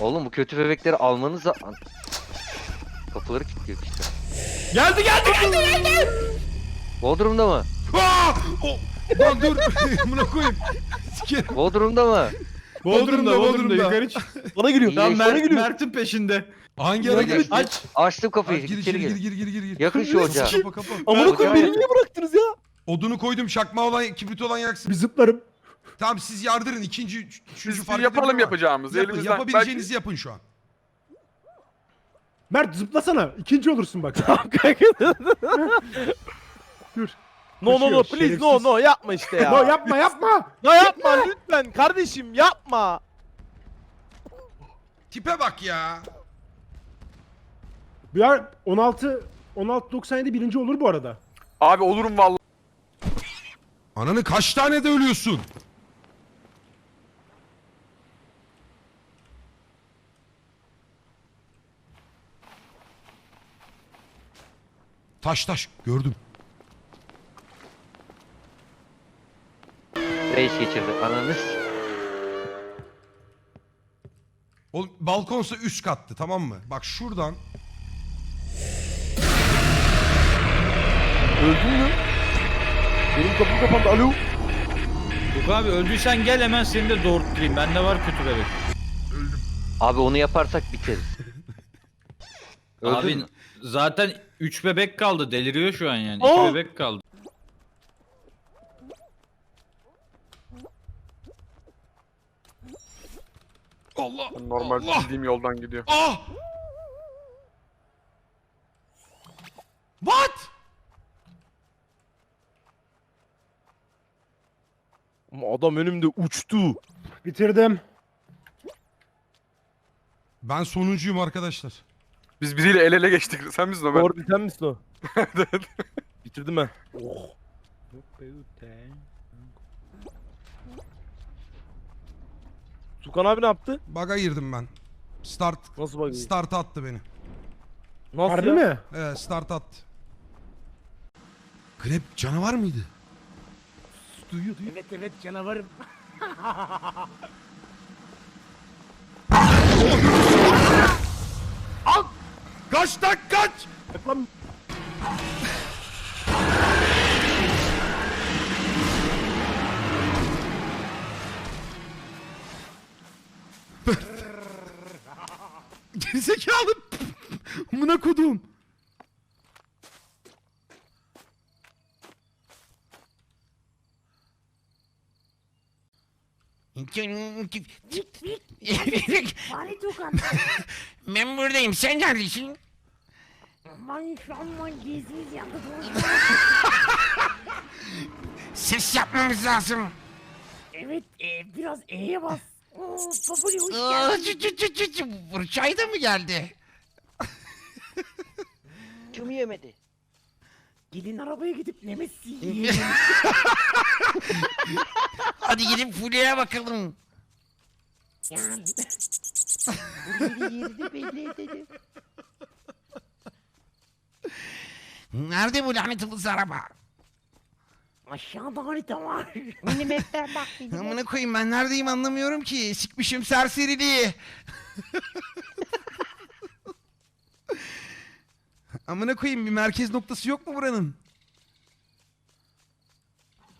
Oğlum bu kötü bebekleri almanız da... Kapıları kilitliyor işte. Geldi geldi geldi geldi. Bodrum'da mı? Aa! O, lan dur. Buna koyayım. Sikerim. Bodrum'da mı? Bodrum'da Bodrum'da yukarı çık. Bana geliyor. İyi, Lan geliyor. Mert'in peşinde. Hangi ara gel? Aç. Açtım kapıyı. Gir gir içeri gir gir. gir gir gir gir. Yakın şu kapa. Amına koyayım beni niye bıraktınız ya? Odunu koydum çakma olan kibrit olan yaksın. Bir zıplarım. Tamam siz yardırın ikinci üç- üçüncü Biz fark yapalım yapacağımızı. Yapın, Elimizden. yapabileceğinizi yapın şu an. Mert zıplasana. İkinci olursun bak. Dur. No no no Koşuyor, please no şerefsiz. no yapma işte ya. No yapma yapma. Ya yapma lütfen kardeşim yapma. Tipe bak ya. Ya 16 16.97 birinci olur bu arada. Abi olurum vallahi. Ananı kaç tane de ölüyorsun? Taş taş gördüm. Reis geçirdi. Ananı s- O balkonsa üst kattı tamam mı? Bak şuradan Öldün mü? Benim kapım kapandı alo. Yok abi öldüysen gel hemen seni de doğurtturayım. Bende var kötü bebek. Abi onu yaparsak biteriz. Öldün Abi mü? zaten 3 bebek kaldı. Deliriyor şu an yani. 2 Aa! bebek kaldı. Allah Normal Allah bildiğim yoldan gidiyor. ah What? Ama adam önümde uçtu. Bitirdim. Ben sonuncuyum arkadaşlar. Biz biriyle el ele geçtik. Sen misin Ömer? Doğru sen misin o? Bitirdim ben. Tukan abi ne yaptı? Baga girdim ben. Start Nasıl bak? start attı beni. Nasıl Harbi ya? mi? Evet start attı. Krep canavar mıydı? Duyuyor duyuyor. Evet evet canavarım. Kaç tak kaç! Lan Gerizekalı. Amına kodum. Ben buradayım. Sen neredesin? Aman şu an man geziyiz ya. Ses yapmamız lazım. Evet e, biraz E'ye bas. Oo, Babuli hoş Aa, geldin. cı cı cı cı cı. Burçay da mı geldi? Kim yemedi? Gelin arabaya gidip Nemessi yiyelim. Hadi gidip Fulya'ya bakalım. yani. Yerini belli edelim. Nerede bu lanet olası araba? Aşağıda harita var. Minimap'ten bak. Amına koyayım ben neredeyim anlamıyorum ki. Sikmişim serseriliği. Amına koyayım bir merkez noktası yok mu buranın?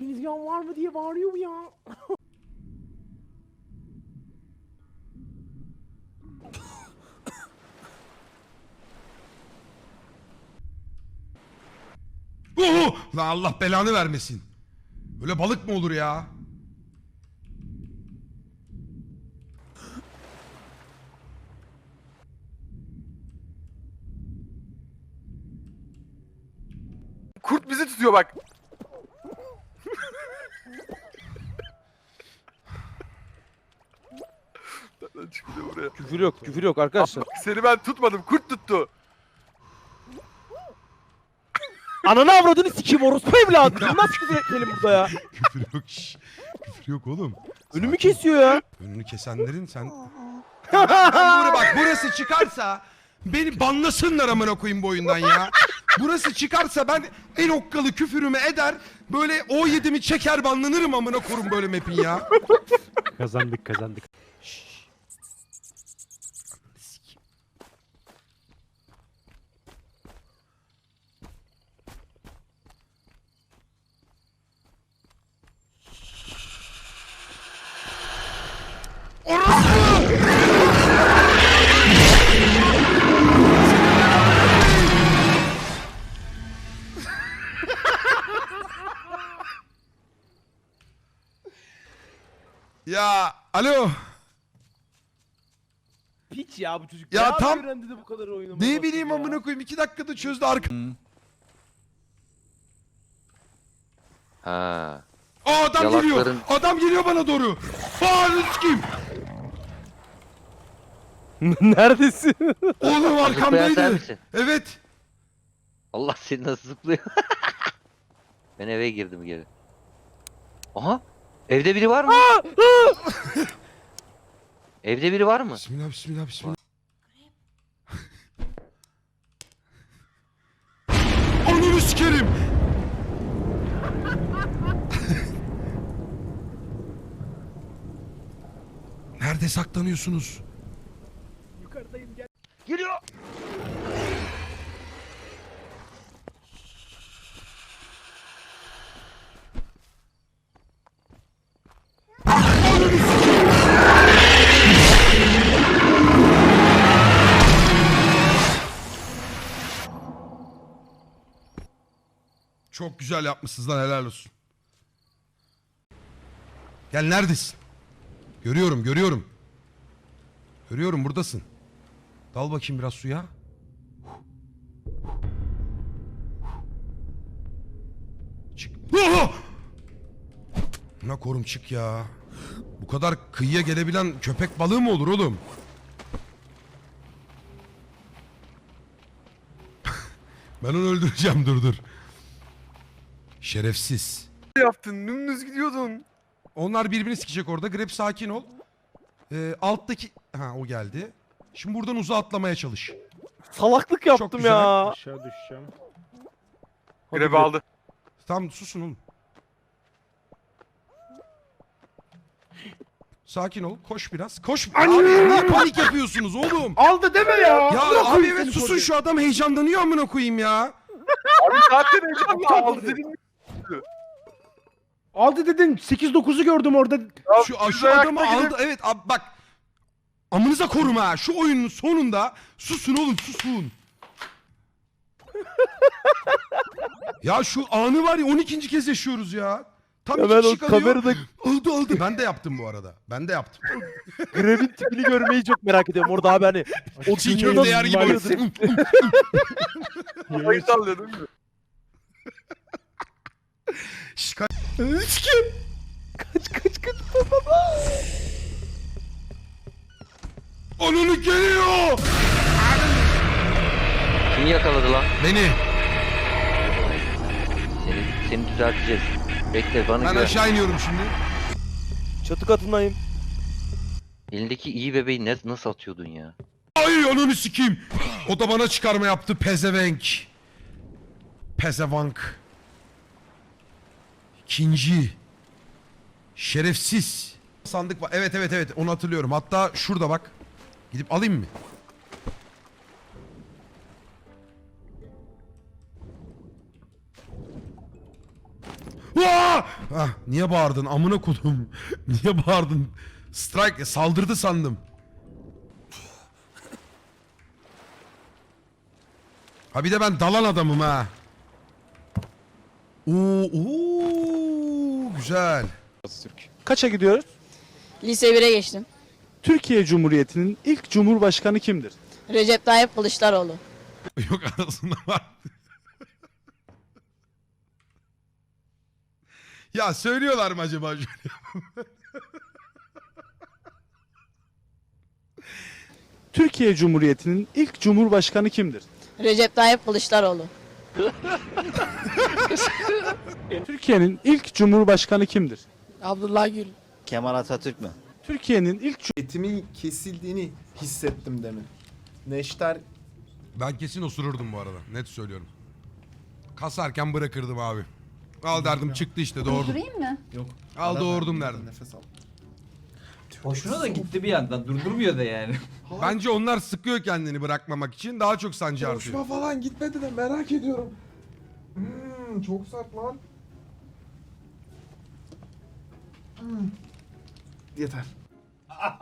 Deniz yan var mı diye bağırıyor ya. Uhu! Lan Allah belanı vermesin. Böyle balık mı olur ya? Kurt bizi tutuyor bak. Buraya? Küfür yok küfür yok arkadaşlar. Seni ben tutmadım. Kurt tuttu. Ananı avradını sikeyim orospu evladı. Nasıl küfür etmeyelim burada ya? Küfür yok şş. Küfür yok oğlum. Önümü kesiyor ya. Önünü kesenlerin sen... ben buraya bak burası çıkarsa beni banlasınlar amına koyayım bu oyundan ya. Burası çıkarsa ben en okkalı küfürümü eder böyle o yedimi çeker banlanırım amına korum böyle map'in ya. kazandık kazandık. Ya alo. Piç ya bu çocuk. Ya Ne tam- öğrendi de bu kadar oynamayı Ne bileyim amına koyayım iki dakikada çözdü arka. Ha. Aa adam geliyor. Yalakların- Adam geliyor bana doğru. Aa kim? Neredesin? Oğlum Zıplayan sen arkamdaydı. misin? Evet. Allah seni nasıl zıplıyor. ben eve girdim geri. Aha. Evde biri var mı? Evde biri var mı? Bismillah bismillah bismillah. Ananı sikerim. Nerede saklanıyorsunuz? Güzel yapmışsınız lan helal olsun. Gel neredesin? Görüyorum görüyorum. Görüyorum buradasın. Dal bakayım biraz suya. Çık. Oha! Ne korum çık ya. Bu kadar kıyıya gelebilen köpek balığı mı olur oğlum? ben onu öldüreceğim dur dur. Şerefsiz. Ne yaptın? Dümdüz gidiyordun. Onlar birbirini sikecek orada. Grep sakin ol. Ee, alttaki... Ha o geldi. Şimdi buradan uzağa atlamaya çalış. Salaklık yaptım güzel. ya. Aşağı düşeceğim. Hadi aldı. Tamam susun oğlum. Sakin ol. Koş biraz. Koş. Abi niye panik yapıyorsunuz oğlum? Aldı deme ya. Ya abi evet susun şu adam heyecanlanıyor amına koyayım ya. Abi zaten heyecanlı aldı dedim. Aldı dedin 8-9'u gördüm orada. Şu, düz şu adamı aldı. gidip- Evet abi bak. Amınıza korum ha. Şu oyunun sonunda susun oğlum susun. ya şu anı var ya 12. kez yaşıyoruz ya. Tam Ya ben o kamerada Aldı aldı. Ben de yaptım bu arada. Ben de yaptım. Grev'in tipini görmeyi çok merak ediyorum. Orada abi hani o Çiğ köfte yer gibi. Kafayı sallıyor değil mi? Şş, kaç- Kaç kaç kaç. Ananı geliyor. Kim yakaladı lan? Beni. Seni, seni düzelteceğiz. Bekle bana Ben güven. aşağı iniyorum şimdi. Çatı katındayım. Elindeki iyi bebeği ne, nasıl atıyordun ya? Ay ananı sikeyim. O da bana çıkarma yaptı pezevenk. Pezevank. İkinci. Şerefsiz. Sandık var. Evet evet evet onu hatırlıyorum. Hatta şurada bak. Gidip alayım mı? Ah, niye bağırdın? Amına kodum. niye bağırdın? Strike saldırdı sandım. Ha bir de ben dalan adamım ha. Oo, oo güzel. Kaça gidiyoruz? Lise 1'e geçtim. Türkiye Cumhuriyeti'nin ilk cumhurbaşkanı kimdir? Recep Tayyip Kılıçdaroğlu. Yok arasında var. ya söylüyorlar mı acaba? Türkiye Cumhuriyeti'nin ilk cumhurbaşkanı kimdir? Recep Tayyip Kılıçdaroğlu. Türkiye'nin ilk cumhurbaşkanı kimdir? Abdullah Gül. Kemal Atatürk mü? Türkiye'nin ilk Etimin kesildiğini hissettim demin. Neşter Ben kesin osururdum bu arada. Net söylüyorum. Kasarken bırakırdım abi. Al derdim çıktı işte doğurdum. mı? yok. Al Ara doğurdum derdim. Nefes al. Hoşuna da gitti bir yandan. Durdurmuyor da yani. Bence onlar sıkıyor kendini bırakmamak için daha çok sancı Konuşma artıyor. falan gitmedi de merak ediyorum. Hmm, çok sert lan. Hmm. Yeter.